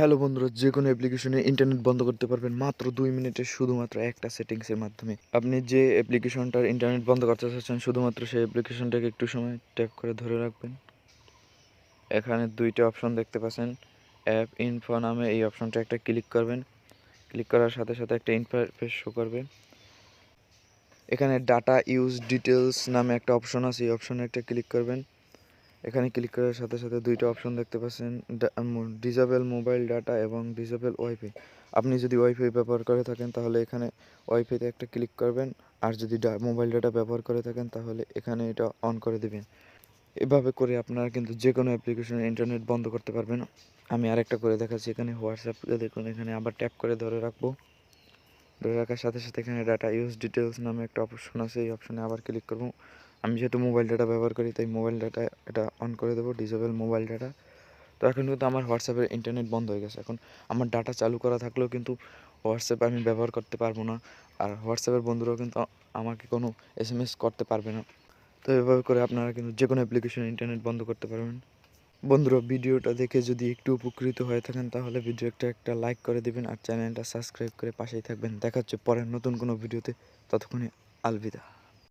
Hello বন্ধুরা যে কোনো অ্যাপ্লিকেশনে ইন্টারনেট বন্ধ করতে পারবেন মাত্র দুই মিনিটে শুধুমাত্র একটা সেটিংসের মাধ্যমে। আপনি যে অ্যাপ্লিকেশনটার ইন্টারনেট বন্ধ করতে চাচ্ছেন, শুধুমাত্র সেই অ্যাপ্লিকেশনটাকে একটু সময় ট্যাপ করে ধরে রাখবেন। এখানে দুইটা অপশন দেখতে পাচ্ছেন। অ্যাপ ইনফো নামে এই অপশনটা একটা ক্লিক করবেন। ক্লিক করার সাথে সাথে একটা ইন্টারফেস শো করবে। এখানে ডাটা ইউজ ডিটেলস নামে একটা অপশন আছে, এই অপশনে একটা ক্লিক করবেন। এখানে ক্লিক করার সাথে সাথে দুইটা অপশন দেখতে পাচ্ছেন ডিজেবল মোবাইল ডাটা এবং ডিজেবল ওয়াইফাই আপনি যদি ওয়াইফাই ব্যবহার করে থাকেন, তাহলে এখানে ওয়াইফাইতে একটা ক্লিক করবেন। আর যদি মোবাইল ডাটা ব্যবহার করে থাকেন, তাহলে এখানে এটা অন করে দেবেন। এভাবে করে আপনারা কিন্তু যে কোনো অ্যাপ্লিকেশনে ইন্টারনেট বন্ধ করতে পারবেন। আমি আরেকটা করে দেখাচ্ছি এখানে হোয়াটসঅ্যাপ দেখুন, এখানে আবার ট্যাপ করে ধরে রাখব। ধরে রাখার সাথে সাথে এখানে ডাটা ইউজ ডিটেলস নামে একটা অপশন আছে, এই অপশনে আবার ক্লিক করব। আমি যেহেতু মোবাইল ডাটা ব্যবহার করি, তাই মোবাইল ডাটা এটা অন করে দেবো ডিজেবল মোবাইল ডাটা তো এখন কিন্তু আমার হোয়াটসঅ্যাপের ইন্টারনেট বন্ধ হয়ে গেছে। এখন আমার ডাটা চালু করা থাকলেও কিন্তু হোয়াটসঅ্যাপ আমি ব্যবহার করতে পারব না। আর হোয়াটসঅ্যাপের বন্ধুরাও কিন্তু আমাকে কোনো এস এম এস করতে পারবে না। তো এভাবে করে আপনারা কিন্তু যে কোনো অ্যাপ্লিকেশনে ইন্টারনেট বন্ধ করতে পারবেন। বন্ধুরা, ভিডিওটা দেখে যদি একটু উপকৃত হয়ে থাকেন, তাহলে ভিডিওটা একটা লাইক করে দেবেন আর চ্যানেলটা সাবস্ক্রাইব করে পাশেই থাকবেন। দেখা হচ্ছে পরের নতুন কোনো ভিডিওতে। ততক্ষণে আলবিদা।